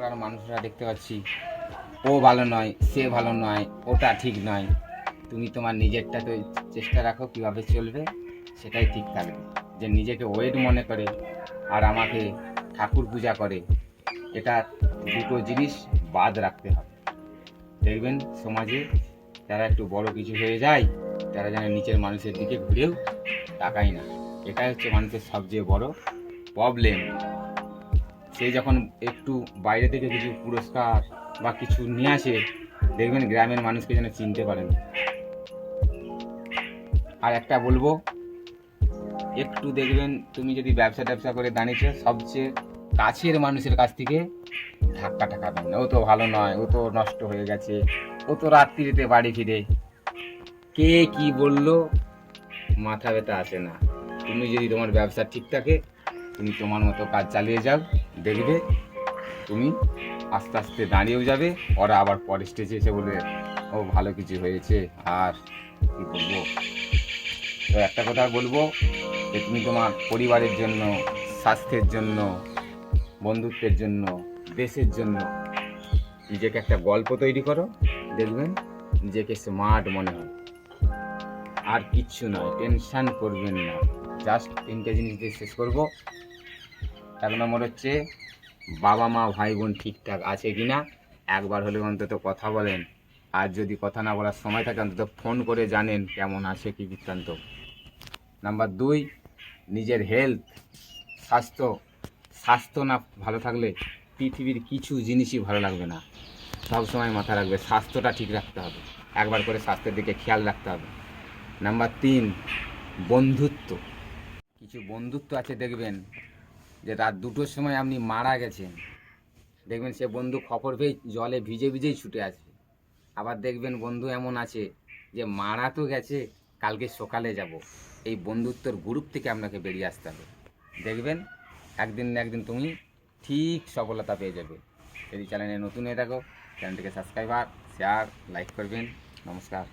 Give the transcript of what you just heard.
করার মানুষরা দেখতে পাচ্ছি। ও ভালো নয়, সে ভালো নয়, ওটা ঠিক নয়। তুমি তোমার নিজেরটা তো চেষ্টা রাখো কীভাবে চলবে, সেটাই ঠিক থাকবে। যে নিজেকে ওয়েট মনে করে আর আমাকে ঠাকুর পূজা করে, এটা দুটো জিনিস বাদ রাখতে হবে। দেখবেন সমাজে যারা একটু বড় কিছু হয়ে যায়, তারা যেন নিচের মানুষের দিকে ঘুরেও তাকায় না। এটাই হচ্ছে মানুষের সবচেয়ে বড় প্রবলেম সে যখন একটু বাইরে থেকে কিছু পুরস্কার বা কিছু নিয়ে আসে, দেখবেন গ্রামের মানুষকে যেন চিনতে পারেন আর একটা বলব, একটু দেখবেন তুমি যদি ব্যবসা ট্যাবসা করে দাঁড়িয়েছো, সবচেয়ে কাছের মানুষের কাছ থেকে ধাক্কা টাকাবেন না। ও তো ভালো নয়, ও তো নষ্ট হয়ে গেছে, ও তো রাত্রিতে বাড়ি ফিরে। কে কি বলল, মাথা ব্যথা আসে না। তুমি যদি তোমার ব্যবসা ঠিক থাকে তুমি তোমার মতো কাজ চালিয়ে যাও, দেখবে তুমি আস্তে আস্তে দাঁড়িয়েও যাবে। ওরা আবার পরের স্টেজে এসে বলে ও, ভালো কিছু হয়েছে, আর কি বলব তো একটা কথা বলব যে, তুমি তোমার পরিবারের জন্য, স্বাস্থ্যের জন্য, বন্ধুত্বের জন্য, দেশের জন্য নিজেকে একটা গল্প তৈরি করো। দেখবেন নিজেকে স্মার্ট মনে হয়। আর কিচ্ছু নয় টেনশন করবেন না। জাস্ট তিনটে জিনিস দিয়ে শেষ করব। এক নম্বর হচ্ছে, বাবা মা, ভাই বোন ঠিকঠাক আছে কি না একবার হলে অন্তত কথা বলেন। আর যদি কথা না বলার সময় থাকে, অন্তত ফোন করে জানেন কেমন আছে কি বৃত্তান্ত। নাম্বার দুই, নিজের হেলথ স্বাস্থ্য। স্বাস্থ্য না ভালো থাকলে পৃথিবীর কিছু জিনিসই ভালো লাগবে না। সব সময় মাথা রাখবে, স্বাস্থ্যটা ঠিক রাখতে হবে। একবার করে স্বাস্থ্যের দিকে খেয়াল রাখতে হবে। নাম্বার তিন, বন্ধুত্ব। কিছু বন্ধুত্ব আছে দেখবেন, যে রাত দুটোর সময় আপনি মারা গেছেন। দেখবেন সে বন্ধু খপর পেয়ে জলে ভিজে ভিজেই ছুটে আসবে আবার দেখবেন বন্ধু এমন আছে, যে মারা তো গেছে, কালকে সকালে যাব। এই বন্ধুত্বর গ্রুপ থেকে আপনাকে বেরিয়ে আসতে হবে। দেখবেন, একদিন না একদিন তুমি ঠিক সফলতা পেয়ে যাবে। যদি চ্যানেলে নতুন হয়ে থাকো চ্যানেলটিকে সাবস্ক্রাইব আর শেয়ার লাইক করবেন। নমস্কার।